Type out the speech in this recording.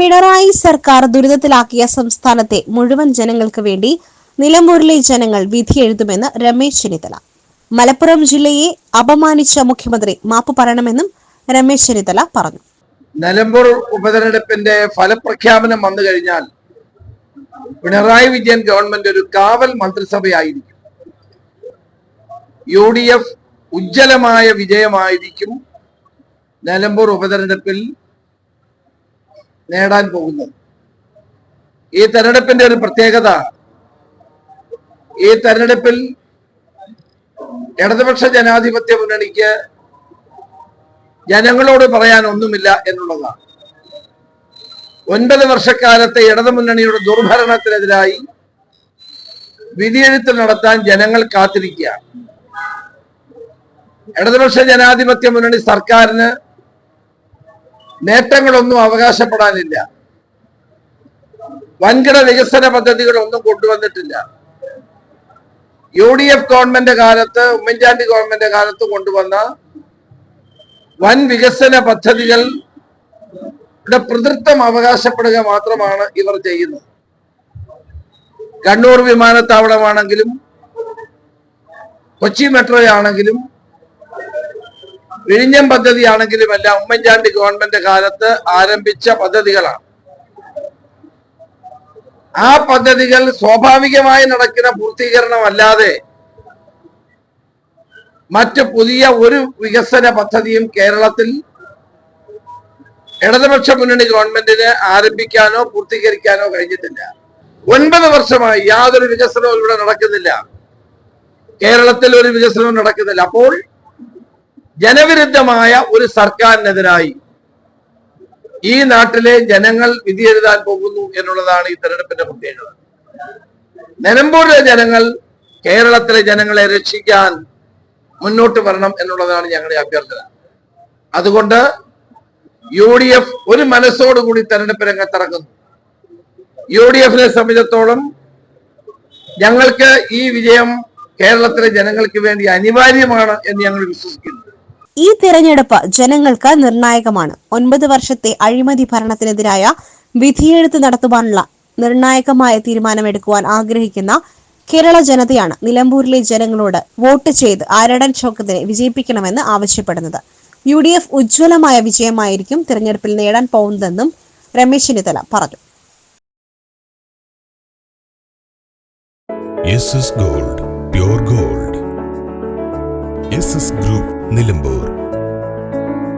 പിണറായി സർക്കാർ ദുരിതത്തിലാക്കിയ സംസ്ഥാനത്തെ മുഴുവൻ ജനങ്ങൾക്ക് വേണ്ടി നിലമ്പൂരിലെ ജനങ്ങൾ വിധി എഴുതുമെന്ന് രമേശ് ചെന്നിത്തല. മലപ്പുറം ജില്ലയെ അപമാനിച്ച മുഖ്യമന്ത്രി മാപ്പ് പറയണമെന്നും രമേശ് ചെന്നിത്തല പറഞ്ഞു. നിലമ്പൂർ ഉപതെരഞ്ഞെടുപ്പിന്റെ ഫലപ്രഖ്യാപനം വന്നു കഴിഞ്ഞാൽ പിണറായി വിജയൻ ഗവൺമെന്റ് ഒരു കാവൽ മന്ത്രിസഭയായിരിക്കും. യു ഡി എഫ് ഉജ്ജ്വലമായ വിജയമായിരിക്കും നിലമ്പൂർ ഉപതെരഞ്ഞെടുപ്പിൽ നേടാൻ പോകുന്നത് ഈ തെരഞ്ഞെടുപ്പിന്റെ ഒരു പ്രത്യേകത ഈ തെരഞ്ഞെടുപ്പിൽ ഇടതുപക്ഷ ജനാധിപത്യ മുന്നണിക്ക് ജനങ്ങളോട് പറയാൻ ഒന്നുമില്ല എന്നുള്ളതാണ്. ഒൻപത് വർഷക്കാലത്തെ ഇടതുമുന്നണിയുടെ ദുർഭരണത്തിനെതിരായി വിധിയെഴുത്ത് നടത്താൻ ജനങ്ങൾ കാത്തിരിക്കുക ഇടതുപക്ഷ ജനാധിപത്യ മുന്നണി സർക്കാരിന് നേട്ടങ്ങളൊന്നും അവകാശപ്പെടാനില്ല. വൻകിട വികസന പദ്ധതികളൊന്നും കൊണ്ടുവന്നിട്ടില്ല. യു ഡി എഫ് ഗവൺമെന്റ് കാലത്ത് ഉമ്മൻചാണ്ടി ഗവൺമെന്റ് കാലത്ത് കൊണ്ടുവന്ന വൻ വികസന പദ്ധതികൾ പ്രതിത്വം അവകാശപ്പെടുക മാത്രമാണ് ഇവർ ചെയ്യുന്നത്. കണ്ണൂർ വിമാനത്താവളമാണെങ്കിലും കൊച്ചി മെട്രോ ആണെങ്കിലും വിഴിഞ്ഞം പദ്ധതിയാണെങ്കിലും എല്ലാം ഉമ്മൻചാണ്ടി ഗവൺമെന്റ് കാലത്ത് ആരംഭിച്ച പദ്ധതികളാണ്. ആ പദ്ധതികൾ സ്വാഭാവികമായി നടക്കുന്ന പൂർത്തീകരണമല്ലാതെ മറ്റ് പുതിയ ഒരു വികസന പദ്ധതിയും കേരളത്തിൽ ഇടതുപക്ഷ മുന്നണി ഗവൺമെന്റിന് ആരംഭിക്കാനോ പൂർത്തീകരിക്കാനോ കഴിഞ്ഞിട്ടില്ല. ഒൻപത് വർഷമായി യാതൊരു വികസനവും ഇവിടെ നടക്കുന്നില്ല. കേരളത്തിൽ ഒരു വികസനവും നടക്കുന്നില്ല. അപ്പോൾ ജനവിരുദ്ധമായ ഒരു സർക്കാരിനെതിരായി ഈ നാട്ടിലെ ജനങ്ങൾ വിധി എഴുതാൻ പോകുന്നു എന്നുള്ളതാണ് ഈ തെരഞ്ഞെടുപ്പിന്റെ പ്രത്യേകത. നിലമ്പൂരിലെ ജനങ്ങൾ കേരളത്തിലെ ജനങ്ങളെ രക്ഷിക്കാൻ മുന്നോട്ട് വരണം എന്നുള്ളതാണ് ഞങ്ങളുടെ അഭ്യർത്ഥന. അതുകൊണ്ട് യു ഡി എഫ് ഒരു മനസ്സോടുകൂടി തെരഞ്ഞെടുപ്പ് രംഗത്തിറങ്ങുന്നു. യു ഡി എഫിനെ സംബന്ധിച്ചിടത്തോളം ഞങ്ങൾക്ക് ഈ വിജയം കേരളത്തിലെ ജനങ്ങൾക്ക് വേണ്ടി അനിവാര്യമാണ് എന്ന് ഞങ്ങൾ വിശ്വസിക്കുന്നു. ഈ തിരഞ്ഞെടുപ്പ് ജനങ്ങൾക്ക് നിർണായകമാണ്. ഒൻപത് വർഷത്തെ അഴിമതി ഭരണത്തിനെതിരായ വിധിയെഴുത്ത് നടത്തുവാനുള്ള നിർണായകമായ തീരുമാനമെടുക്കുവാൻ ആഗ്രഹിക്കുന്ന കേരള ജനതയാണ് നിലമ്പൂരിലെ ജനങ്ങളോട് വോട്ട് ചെയ്ത് ആരടൻ ചോക്കത്തിനെ വിജയിപ്പിക്കണമെന്ന് ആവശ്യപ്പെടുന്നത്. യു ഡി എഫ് ഉജ്ജ്വലമായ വിജയമായിരിക്കും തിരഞ്ഞെടുപ്പിൽ നേടാൻ പോകുന്നതെന്നും രമേശ് ചെന്നിത്തല പറഞ്ഞു. Gold gold. ഗ്രൂപ്പ്. നിലമ്പൂർ.